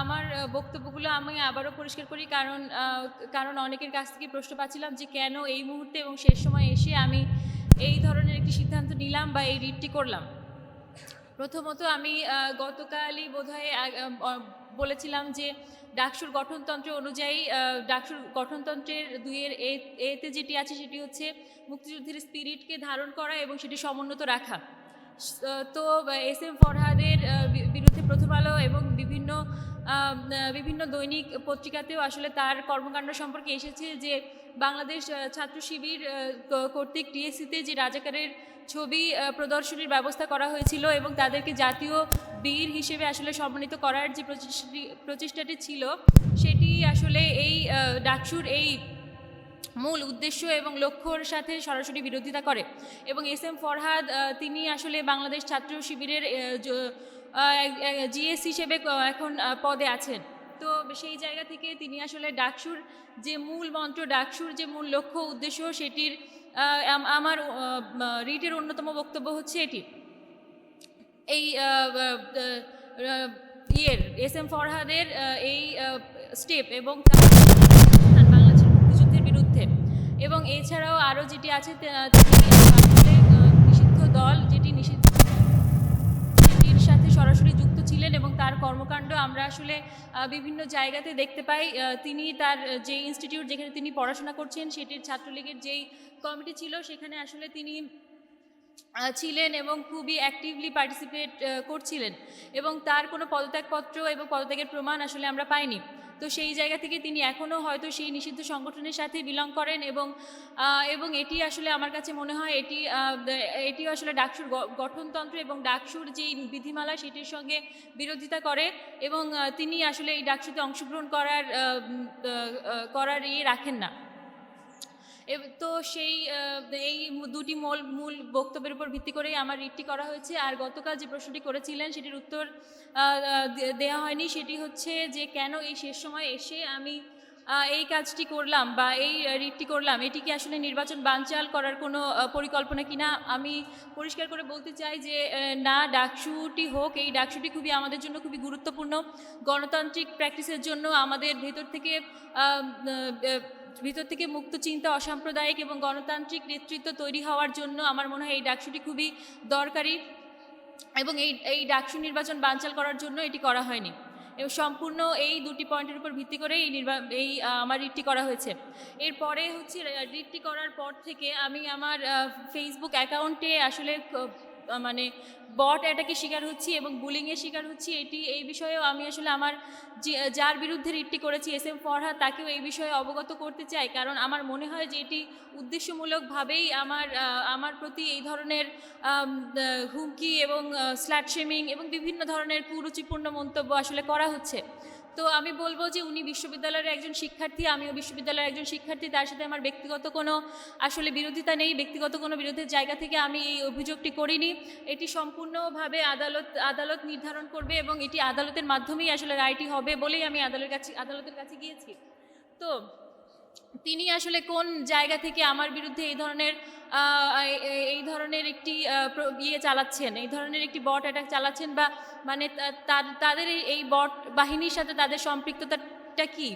আমার বক্তব্যগুলো আমি আবারও পরিষ্কার করি, কারণ কারণ অনেকের কাছ থেকে প্রশ্ন পাচ্ছিলাম যে কেন এই মুহূর্তে এবং শেষ সময় এসে আমি এই ধরনের একটি সিদ্ধান্ত নিলাম বা এই রিটটি করলাম। প্রথমত আমি গতকালই বোধহয় বলেছিলাম যে ডাকসুর গঠনতন্ত্র অনুযায়ী ডাকসুর গঠনতন্ত্রের দুইয়ের এতে যেটি আছে সেটি হচ্ছে মুক্তিযুদ্ধের স্পিরিটকে ধারণ করা এবং সেটি সমুন্নত রাখা। তো, এস এম ফরহাদের বিরুদ্ধে প্রথম আলো এবং বিভিন্ন বিভিন্ন দৈনিক পত্রিকাতেও আসলে তার কর্মকাণ্ড সম্পর্কে এসেছে যে বাংলাদেশ ছাত্র শিবির কর্তৃক টিএসসিতে যে রাজাকারের ছবি প্রদর্শনীর ব্যবস্থা করা হয়েছিল এবং তাদেরকে জাতীয় বীর হিসেবে আসলে সম্মানিত করার যে প্রচেষ্টাটি ছিল, সেটি আসলে এই ডাকসুর এই মূল উদ্দেশ্য এবং লক্ষ্যর সাথে সরাসরি বিরোধিতা করে এবং এস এম ফরহাদ তিনি আসলে বাংলাদেশ ছাত্র শিবিরের জিএস হিসেবে এখন পদে আছেন। তো সেই জায়গা থেকে তিনি আসলে ডাকসুর যে মূল মন্ত্র, ডাকসুর যে মূল লক্ষ্য, উদ্দেশ্য, সেটির আমার রিটের অন্যতম বক্তব্য হচ্ছে এটি। এই ইয়ের, এস এম ফরহাদের এই স্টেপ এবং তার বাংলাদেশের মুক্তিযুদ্ধের বিরুদ্ধে। এবং এছাড়াও আরও যেটি আছে নিষিদ্ধ দল যেটি নিষিদ্ধ সরাসরি যুক্ত ছিলেন এবং তার কর্মকাণ্ড আমরা আসলে বিভিন্ন জায়গাতে দেখতে পাই। তিনি তার যে ইনস্টিটিউট যেখানে তিনি পড়াশোনা করছেন, সেটির ছাত্রলীগের যেই কমিটি ছিল, সেখানে আসলে তিনি ছিলেন এবং খুবই অ্যাক্টিভলি পার্টিসিপেট করছিলেন। এবং তার কোনো পদত্যাগপত্র এবং পদত্যাগের প্রমাণ আসলে আমরা পাইনি। তো সেই জায়গা থেকে তিনি এখনও হয়তো সেই নিষিদ্ধ সংগঠনের সাথে বিলং করেন এবং এবং এটি আসলে আমার কাছে মনে হয় এটি এটি আসলে ডাকসুর গঠনতন্ত্র এবং ডাকসুর যে বিধিমালা সেটির সঙ্গে বিরোধিতা করে এবং তিনি আসলে এই ডাকসুতে অংশগ্রহণ করার করার ইয়ে রাখেন না। তো সেই এই দুটি মূল মূল বক্তব্যের উপর ভিত্তি করেই আমার রিটটি করা হয়েছে। আর গতকাল যে প্রশ্নটি করেছিলেন সেটির উত্তর আহ, আহ, দে- দেওয়া হয়নি। সেটি হচ্ছে যে কেন এই শেষ সময় এসে আমি এই কাজটি করলাম বা এই রিটটি করলাম? এটি কি আসলে নির্বাচন বানচাল করার কোনো পরিকল্পনা কিনা? আমি পরিষ্কার করে বলতে চাই যে না ডাকসুটি হোক এই ডাকসুটি খুবই আমাদের জন্য খুবই গুরুত্বপূর্ণ। গণতান্ত্রিক প্র্যাকটিসের জন্য আমাদের ভেতর থেকে ভিতর থেকে মুক্ত চিন্তা, অসাম্প্রদায়িক এবং গণতান্ত্রিক নেতৃত্ব তৈরি হওয়ার জন্য আমার মনে হয় এই ডাকসুটি খুবই দরকারি এবং এই এই ডাকসু নির্বাচন বানচাল করার জন্য এটি করা হয়নি। এবং সম্পূর্ণ এই দুটি পয়েন্টের উপর ভিত্তি করে এই নির্বা, এই আমার রিটটি করা হয়েছে। এরপরে হচ্ছে রিটটি করার পর থেকে আমি আমার ফেসবুক অ্যাকাউন্টে আসলে মানে বট অ্যাটাকে শিকার হচ্ছি এবং বুলিংয়ের শিকার হচ্ছি, এটি, এই বিষয়েও আমি আসলে আমার যার বিরুদ্ধে রিটটি করেছি এস এম ফরহাদ তাকেও এই বিষয়ে অবগত করতে চাই। কারণ আমার মনে হয় যে এটি উদ্দেশ্যমূলকভাবেই আমার আমার প্রতি এই ধরনের হুমকি এবং স্ল্যাট শেমিং এবং বিভিন্ন ধরনের কুরুচিপূর্ণ মন্তব্য আসলে করা হচ্ছে। তো আমি বলব যে উনি বিশ্ববিদ্যালয়ের একজন শিক্ষার্থী, আমিও বিশ্ববিদ্যালয়ের একজন শিক্ষার্থী, তার সাথে আমার ব্যক্তিগত কোনো আসলে বিরোধিতা নেই, ব্যক্তিগত কোনো বিরোধের জায়গা থেকে আমি এই অভিযোগটি করিনি। এটি সম্পূর্ণভাবে আদালত আদালত নির্ধারণ করবে এবং এটি আদালতের মাধ্যমেই আসলে রায়টি হবে বলেই আমি আদালতের কাছে আদালতের কাছে গিয়েছি। তো তিনি আসলে কোন জায়গা থেকে আমার বিরুদ্ধে এই ধরনের এই ধরনের একটি ইয়ে চালাচ্ছেন, এই ধরনের একটি বট অ্যাটাক চালাচ্ছেন বা মানে তাদের এই- বট বাহিনীর সাথে তাদের সম্পৃক্ততাটা কি?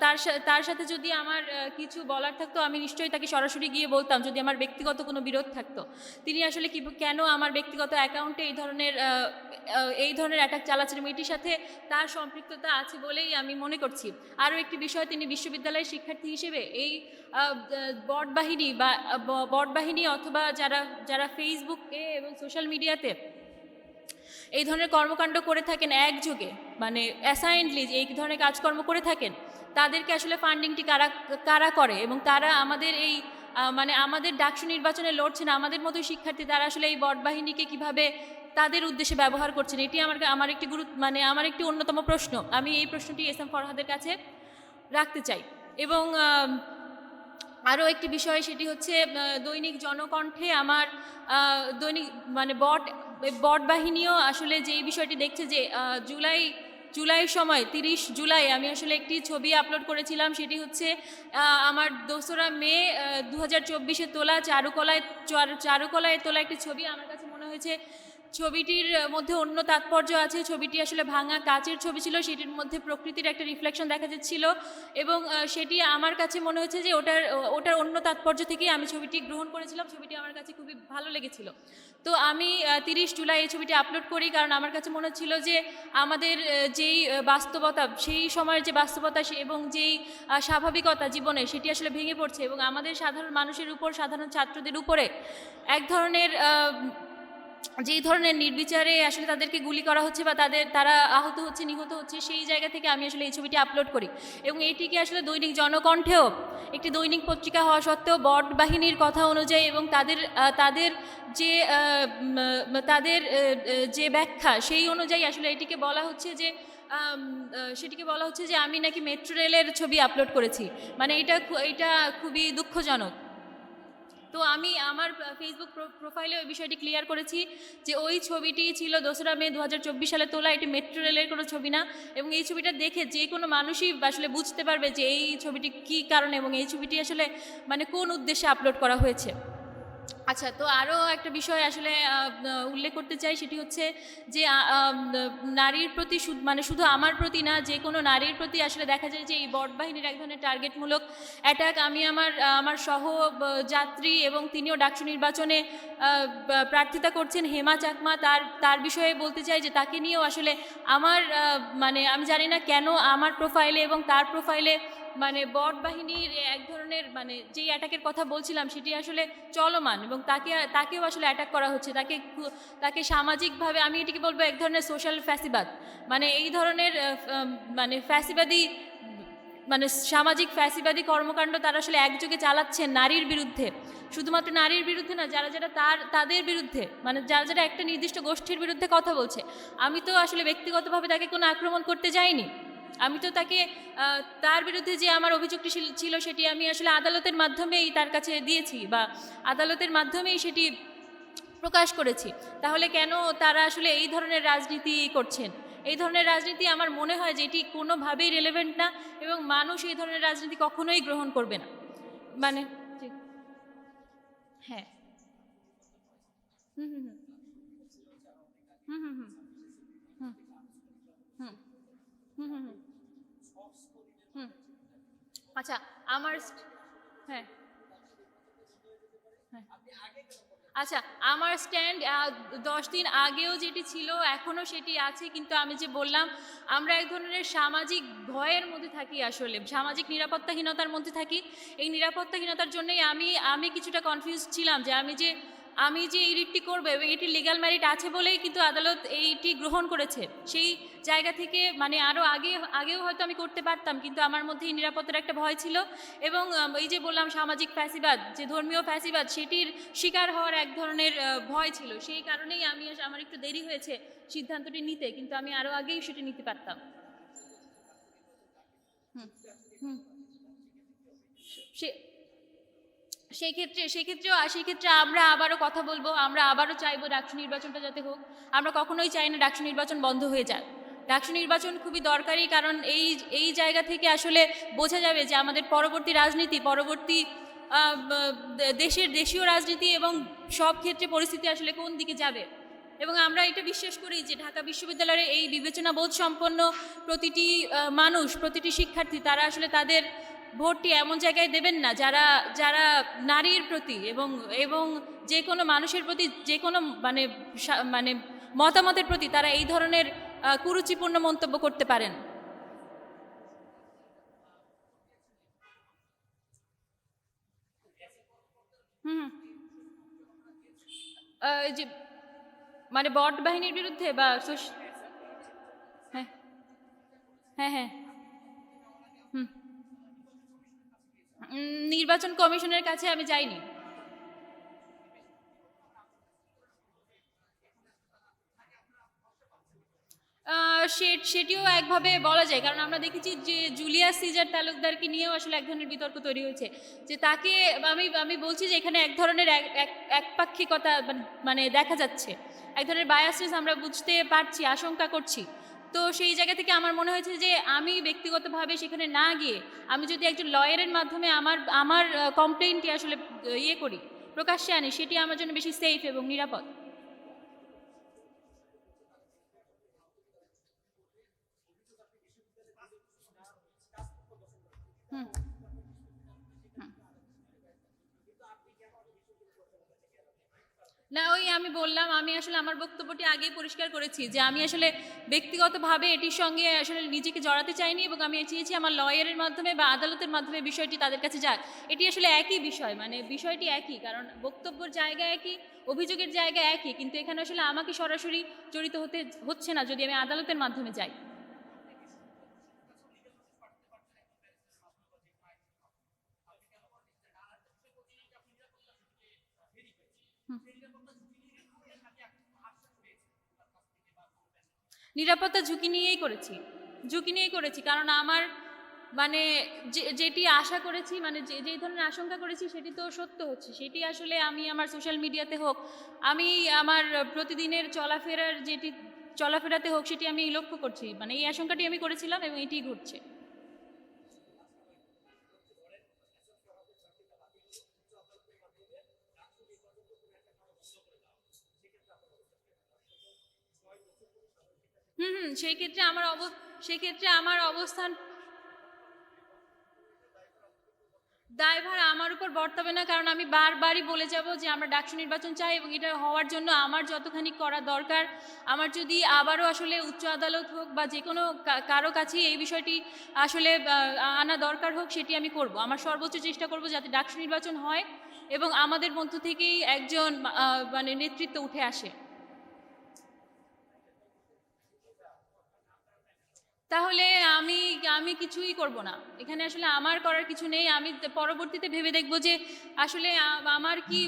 তার তার সাথে যদি আমার কিছু বলার থাকতো, আমি নিশ্চয়ই তাকে সরাসরি গিয়ে বলতাম যদি আমার ব্যক্তিগত কোনো বিরোধ থাকতো। তিনি আসলে কি, কেন আমার ব্যক্তিগত অ্যাকাউন্টে এই ধরনের এই ধরনের অ্যাটাক চালাচ্ছেন? এবং সাথে তার সম্পৃক্ততা আছে বলেই আমি মনে করছি। আরও একটি বিষয়, তিনি বিশ্ববিদ্যালয়ের শিক্ষার্থী হিসেবে এই বট বাহিনী ব- বট বাহিনী অথবা যারা যারা ফেসবুকে এবং সোশ্যাল মিডিয়াতে এই ধরনের কর্মকাণ্ড করে থাকেন একযোগে মানে অ্যাসাইন্ডলি এই ধরনের কাজকর্ম করে থাকেন, তাদেরকে আসলে ফান্ডিংটি কারা কারা করে? এবং তারা আমাদের এই মানে আমাদের ডাকসু নির্বাচনে লড়ছেন, আমাদের মতো শিক্ষার্থী, তারা আসলে এই বট বাহিনীকে কীভাবে তাদের উদ্দেশ্যে ব্যবহার করছেন, এটি আমার আমার একটি গুরুত্ব মানে আমার একটি অন্যতম প্রশ্ন, আমি এই প্রশ্নটি এস এম ফরহাদের কাছে রাখতে চাই। এবং আরও একটি বিষয়, সেটি হচ্ছে দৈনিক জনকণ্ঠে আমার দৈনিক মানে বট বট বাহিনীও আসলে যে বিষয়টি দেখছে যে জুলাই জুলাই সময়, তিরিশ জুলাই, আমি আসলে একটি ছবি আপলোড করেছিলাম, সেটি হচ্ছে আমার দোসরা মে দু হাজার চব্বিশে তোলা চারুকলায়, চারু- চারুকলায় তোলা একটি ছবি। আমার কাছে মনে হয়েছে ছবিটির মধ্যে অন্য তাৎপর্য আছে। ছবিটি আসলে ভাঙা কাচের ছবি ছিল, সেটির মধ্যে প্রকৃতির একটা রিফ্লেকশন দেখা যাচ্ছিল এবং সেটি আমার কাছে মনে হয়েছে যে ওটার ওটার অন্য তাৎপর্য থেকেই আমি ছবিটি গ্রহণ করেছিলাম। ছবিটি আমার কাছে খুবই ভালো লেগেছিল। তো আমি তিরিশ জুলাই এই ছবিটি আপলোড করি কারণ আমার কাছে মনে হচ্ছিল যে আমাদের যেই বাস্তবতা, সেই সময়ের যে বাস্তবতা এবং যেই স্বাভাবিকতা জীবনে সেটি আসলে ভেঙে পড়ছে এবং আমাদের সাধারণ মানুষের উপর, সাধারণ ছাত্রদের উপরে এক ধরনের যেই ধরনের নির্বিচারে আসলে তাদেরকে গুলি করা হচ্ছে বা তাদের, তারা আহত হচ্ছে, নিহত হচ্ছে, সেই জায়গা থেকে আমি আসলে এই ছবিটি আপলোড করি। এবং এটিকে আসলে দৈনিক জনকণ্ঠেও, একটি দৈনিক পত্রিকা হওয়া সত্ত্বেও, বট বাহিনীর কথা অনুযায়ী এবং তাদের তাদের যে তাদের যে ব্যাখ্যা, সেই অনুযায়ী আসলে এটিকে বলা হচ্ছে যে সেটিকে বলা হচ্ছে যে আমি নাকি মেট্রো রেলের ছবি আপলোড করেছি। মানে এটা এটা খুবই দুঃখজনক। তো আমি আমার ফেসবুক প্রোফাইলে ওই বিষয়টি ক্লিয়ার করেছি যে ওই ছবিটি ছিল দোসরা মে দু হাজার চব্বিশ সালে তোলা। এটি মেট্রো রেলের কোনো ছবি না এবং এই ছবিটা দেখে যে কোনো মানুষই আসলে বুঝতে পারবে যে এই ছবিটি কী কারণে এবং এই ছবিটি আসলে মানে কোন উদ্দেশ্যে আপলোড করা হয়েছে। আচ্ছা তো আরও একটা বিষয় আসলে উল্লেখ করতে চাই সেটি হচ্ছে যে নারীর প্রতি মানে শুধু আমার প্রতি না, যে কোনো নারীর প্রতি আসলে দেখা যায় যে, এই বট বাহিনীর এক ধরনের টার্গেটমূলক অ্যাটাক আমি আমার আমার সহ যাত্রী এবং তিনিও ডাকসু নির্বাচনে প্রার্থিতা করছেন। হেমা চাকমা তার তার বিষয়ে বলতে চাই যে, তাকে নিয়েও আসলে আমার মানে আমি জানি না কেন আমার প্রোফাইলে এবং তার প্রোফাইলে মানে বট বাহিনীর এক ধরনের মানে যেই অ্যাটাকের কথা বলছিলাম, সেটি আসলে চলমান এবং তাকে, তাকেও আসলে অ্যাটাক করা হচ্ছে। তাকে তাকে সামাজিকভাবে আমি এটিকে বলব এক ধরনের সোশ্যাল ফ্যাসিবাদ মানে এই ধরনের মানে ফ্যাসিবাদী মানে সামাজিক ফ্যাসিবাদী কর্মকাণ্ড তারা আসলে একযোগে চালাচ্ছেন নারীর বিরুদ্ধে। শুধুমাত্র নারীর বিরুদ্ধে না, যারা যারা তার, তাদের বিরুদ্ধে মানে যারা যারা একটা নির্দিষ্ট গোষ্ঠীর বিরুদ্ধে কথা বলছে, আমি তো আসলে ব্যক্তিগতভাবে তাকে কোনো আক্রমণ করতে যাইনি। আমি তো তাকে তার বিরুদ্ধে যে আমার অভিযোগটি ছিল- সেটি আমি আসলে আদালতের মাধ্যমেই তার কাছে দিয়েছি বা আদালতের মাধ্যমেই সেটি প্রকাশ করেছি। তাহলে কেন তারা আসলে এই ধরনের রাজনীতি করছেন? এই ধরনের রাজনীতি আমার মনে হয় যে এটি কোনোভাবেই রেলেভেন্ট না এবং মানুষ এই ধরনের রাজনীতি কখনোই গ্রহণ করবে না। মানে। হ্যাঁ। হুম হুম হুম। হুম হুম হুম হুম হুম আচ্ছা আমার হ্যাঁ। হ্যাঁ। আচ্ছা আমার স্ট্যান্ড দশ দিন আগেও যেটি ছিল, এখনও সেটি আছে, কিন্তু আমি যে বললাম, আমরা এক ধরনের সামাজিক ভয়ের মধ্যে থাকি আসলে, সামাজিক নিরাপত্তাহীনতার মধ্যে থাকি। এই নিরাপত্তাহীনতার জন্যই আমি আমি কিছুটা কনফিউজ ছিলাম যে আমি যে আমি যে এই রিটটি করব এবং এটি লিগাল ম্যারিট আছে বলেই কিন্তু আদালত এইটি গ্রহণ করেছে। সেই জায়গা থেকে মানে আরও আগে, আগেও হয়তো আমি করতে পারতাম, কিন্তু আমার মধ্যে নিরাপত্তার একটা ভয় ছিল। এবং এই যে বললাম সামাজিক ফ্যাসিবাদ, যে ধর্মীয় ফ্যাসিবাদ, সেটির শিকার হওয়ার এক ধরনের ভয় ছিল। সেই কারণেই আমি আমার একটু দেরি হয়েছে সিদ্ধান্তটি নিতে, কিন্তু আমি আরও আগেই সেটি নিতে পারতাম। হুম হুম। সে সেই ক্ষেত্রে সেই ক্ষেত্রেও সেই ক্ষেত্রে আমরা আবারও কথা বলব, আমরা আবারও চাইব ডাকসু নির্বাচনটা যাতে হোক। আমরা কখনোই চাই না ডাকসু নির্বাচন বন্ধ হয়ে যাক। ডাকসু নির্বাচন খুবই দরকারি কারণ এই এই জায়গা থেকে আসলে বোঝা যাবে যে আমাদের পরবর্তী রাজনীতি, পরবর্তী দেশের দেশীয় রাজনীতি এবং সব ক্ষেত্রে পরিস্থিতি আসলে কোন দিকে যাবে। এবং আমরা এটা বিশ্বাস করি যে ঢাকা বিশ্ববিদ্যালয়ের এই বিবেচনাবোধ সম্পন্ন প্রতিটি মানুষ, প্রতিটি শিক্ষার্থী, তারা আসলে তাদের ভোটটি এমন জায়গায় দেবেন না, যারা যারা নারীর প্রতি এবং এবং যে কোনো মানুষের প্রতি যে কোনো মানে মানে মতামতের প্রতি তারা এই ধরনের কুরুচিপূর্ণ মন্তব্য করতে পারেন। হুম যে মানে বট বাহিনীর বিরুদ্ধে বা হ্যাঁ। হ্যাঁ হ্যাঁ। নির্বাচন কমিশনের কাছে আমি যাইনি। সেটিও একভাবে বলা যায়, কারণ আমরা দেখেছি যে জুলিয়াস সিজার তালুকদারকে নিয়েও আসলে এক ধরনের বিতর্ক তৈরি হয়েছে। যে তাকে, আমি আমি বলছি যে এখানে এক ধরনের এক- এক- একপাক্ষিকতা মানে দেখা যাচ্ছে। এক ধরনের বায়াসেস আমরা বুঝতে পারছি, আশঙ্কা করছি। তো সেই জায়গা থেকে আমার মনে হয়েছে যে আমি ব্যক্তিগতভাবে সেখানে না গিয়ে আমি যদি একজন লয়ারের মাধ্যমে আমার আমার কমপ্লেনটি আসলে ইয়ে করি, প্রকাশ্যে আনি, সেটি আমার জন্য বেশি সেফ এবং নিরাপদ। হুম। না, ওই আমি বললাম, আমি আসলে আমার বক্তব্যটি আগেই পরিষ্কার করেছি যে আমি আসলে ব্যক্তিগতভাবে এটির সঙ্গে আসলে নিজেকে জড়াতে চাইনি এবং আমি চেয়েছি আমার লয়ারের মাধ্যমে বা আদালতের মাধ্যমে বিষয়টি তাদের কাছে যাক। এটি আসলে একই বিষয় মানে বিষয়টি একই, কারণ বক্তব্যের জায়গা একই, অভিযোগের জায়গা একই, কিন্তু এখানে আসলে আমাকে সরাসরি জড়িত হতে, হচ্ছে না যদি আমি আদালতের মাধ্যমে যাই। নিরাপত্তা ঝুঁকি নিয়েই করেছি। ঝুঁকি নিয়েই করেছি, কারণ আমার মানে যেটি আশা করেছি মানে যে, যেই ধরনের আশঙ্কা করেছি সেটি তো সত্য হচ্ছে। সেটি আসলে আমি আমার সোশ্যাল মিডিয়াতে হোক, আমি আমার প্রতিদিনের চলাফেরার যেটি, চলাফেরাতে হোক, সেটি আমি লক্ষ্য করছি। মানে এই আশঙ্কাটি আমি করেছিলাম এবং এটি ঘটছে। হুম হুম সেই ক্ষেত্রে আমার অব সেই ক্ষেত্রে আমার অবস্থান দায়ভার আমার উপর বর্তাবে না, কারণ আমি বারবারই বলে যাব যে আমরা ডাকসু নির্বাচন চাই এবং এটা হওয়ার জন্য আমার যতখানি করা দরকার। আমার যদি আবারও আসলে উচ্চ আদালত হোক বা যে কোনো কারও কাছেই এই বিষয়টি আসলে আনা দরকার হোক, সেটি আমি করব। আমার সর্বোচ্চ চেষ্টা করব যাতে ডাকসু নির্বাচন হয় এবং আমাদের মধ্য থেকেই একজন মানে নেতৃত্ব উঠে আসে। তাহলে আমি আমি কিছুই করব না। এখানে আসলে আমার করার কিছু নেই। আমি পরবর্তীতে ভেবে দেখব যে আসলে আমার কি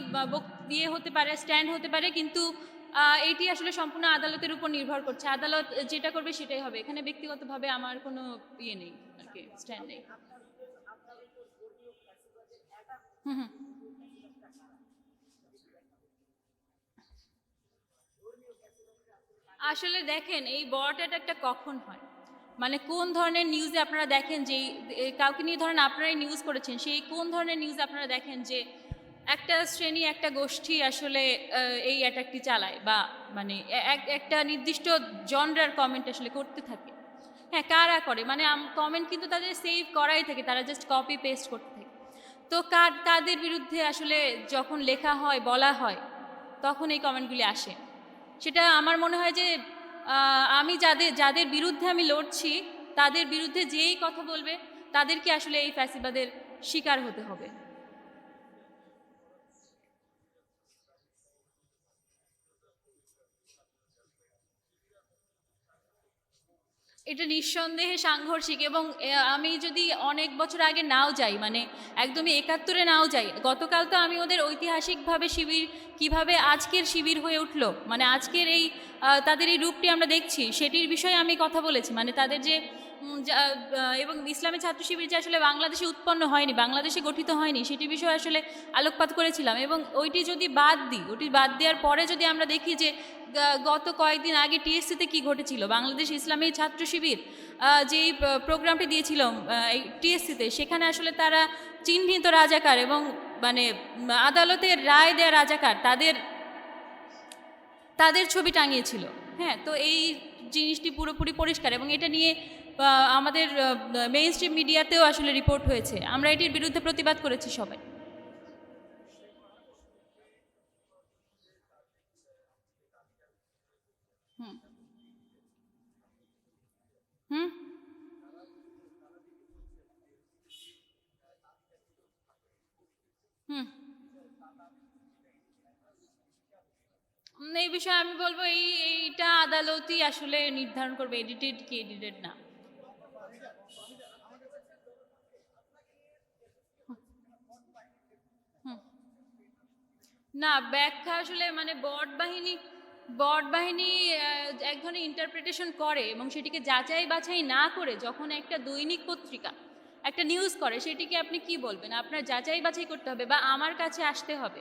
ইয়ে হতে পারে, স্ট্যান্ড হতে পারে, কিন্তু এটি আসলে সম্পূর্ণ আদালতের উপর নির্ভর করছে। আদালত যেটা করবে সেটাই হবে। এখানে ব্যক্তিগতভাবে আমার কোনো ইয়ে নেই আর কি, স্ট্যান্ড নেই। হুম হুম। আসলে দেখেন, এই বড় একটা কখন হয়? মানে কোন ধরনের নিউজে আপনারা দেখেন যে কাউকে নিয়ে ধরেন আপনারাই নিউজ করেছেন, সেই কোন ধরনের নিউজ আপনারা দেখেন যে, একটা শ্রেণি, একটা গোষ্ঠী আসলে এই অ্যাটাকটি চালায় বা মানে এক- একটা নির্দিষ্ট জনরার কমেন্ট আসলে করতে থাকে? হ্যাঁ কারা করে? মানে কমেন্ট কিন্তু তাদের সেভ করাই থাকে, তারা জাস্ট কপি পেস্ট করতে থাকে। তো কার, কাদের বিরুদ্ধে আসলে যখন লেখা হয়, বলা হয়, তখন এই কমেন্টগুলি আসে। সেটা আমার মনে হয় যে আমি যাদের যাদের বিরুদ্ধে আমি লড়ছি, তাদের বিরুদ্ধে যেই কথা বলবে, তাদেরকে আসলে এই ফ্যাসিবাদের শিকার হতে হবে। এটা নিঃসন্দেহে সাংঘর্ষিক এবং আমি যদি অনেক বছর আগে নাও যাই মানে একদমই একাত্তরে নাও যাই, গতকাল তো আমি ওদের ঐতিহাসিকভাবে শিবির, কীভাবে আজকের শিবির হয়ে উঠল মানে আজকের এই তাদের এই রূপটি আমরা দেখছি, সেটির বিষয়ে আমি কথা বলেছি মানে তাদের যে এবং ইসলামী ছাত্র শিবির যে আসলে বাংলাদেশে উৎপন্ন হয়নি, বাংলাদেশে গঠিত হয়নি, সেটি বিষয়ে আসলে আলোকপাত করেছিলাম। এবং ওইটি যদি বাদ দিই ওটি বাদ দেওয়ার পরে যদি আমরা দেখি যে গত কয়েকদিন আগে টিএসসিতে কি ঘটেছিল, বাংলাদেশ ইসলামী ছাত্র শিবির যেই প্রোগ্রামটি দিয়েছিল টিএসসিতে, সেখানে আসলে তারা চিহ্নিত রাজাকার এবং মানে আদালতের রায় দেয়া রাজাকার তাদের তাদের ছবি টাঙিয়েছিল। হ্যাঁ তো এই জিনিসটি পুরোপুরি পরিষ্কার এবং এটা নিয়ে আমাদের মেইন স্ট্রিম মিডিয়াতেও আসলে রিপোর্ট হয়েছে। আমরা এটির বিরুদ্ধে প্রতিবাদ করেছি সবাই। হুম। হুম? হুম। এই বিষয়ে আমি বলব, এই, এইটা আদালতই আসলে নির্ধারণ করবে এডিটেড কি এডিটেড না হুম। না, ব্যাখ্যা আসলে মানে বট বাহিনী বট বাহিনী এক ধরনের ইন্টারপ্রিটেশন করে এবং সেটিকে যাচাই বাছাই না করে যখন একটা দৈনিক পত্রিকা, একটা নিউজ করে, সেটিকে আপনি কি বলবেন? আপনার যাচাই বাছাই করতে হবে বা আমার কাছে আসতে হবে।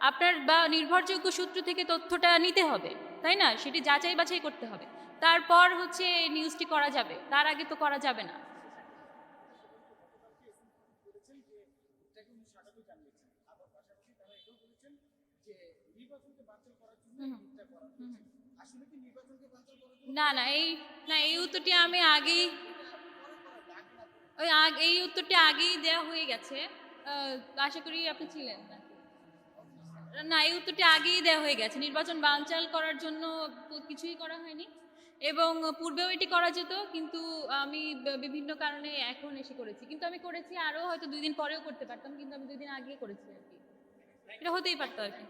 আপনার বা নির্ভরযোগ্য সূত্র থেকে তথ্যটা নিতে হবে, তাই না? সেটি যাচাই বাছাই করতে হবে। তারপর হচ্ছে নিউজটি করা যাবে। তার আগে তো করা যাবে না হুম, হুম। না না, এই না, এই উত্তরটি আমি আগেই, ওই এই উত্তরটি আগেই দেওয়া হয়ে গেছে। আশা করি আপনি ছিলেন নাকি? না, এই উত্তরটি আগেই দেওয়া হয়ে গেছে। নির্বাচন বানচাল করার জন্য কিছুই করা হয়নি। এবং পূর্বেও এটি করা যেত, কিন্তু আমি বিভিন্ন কারণে এখন এসে করেছি। কিন্তু আমি করেছি আরও হয়তো দুই দিন পরেও করতে পারতাম, কিন্তু আমি দুই দিন আগে করেছি আর কি। এটা হতেই পারতো আর কি।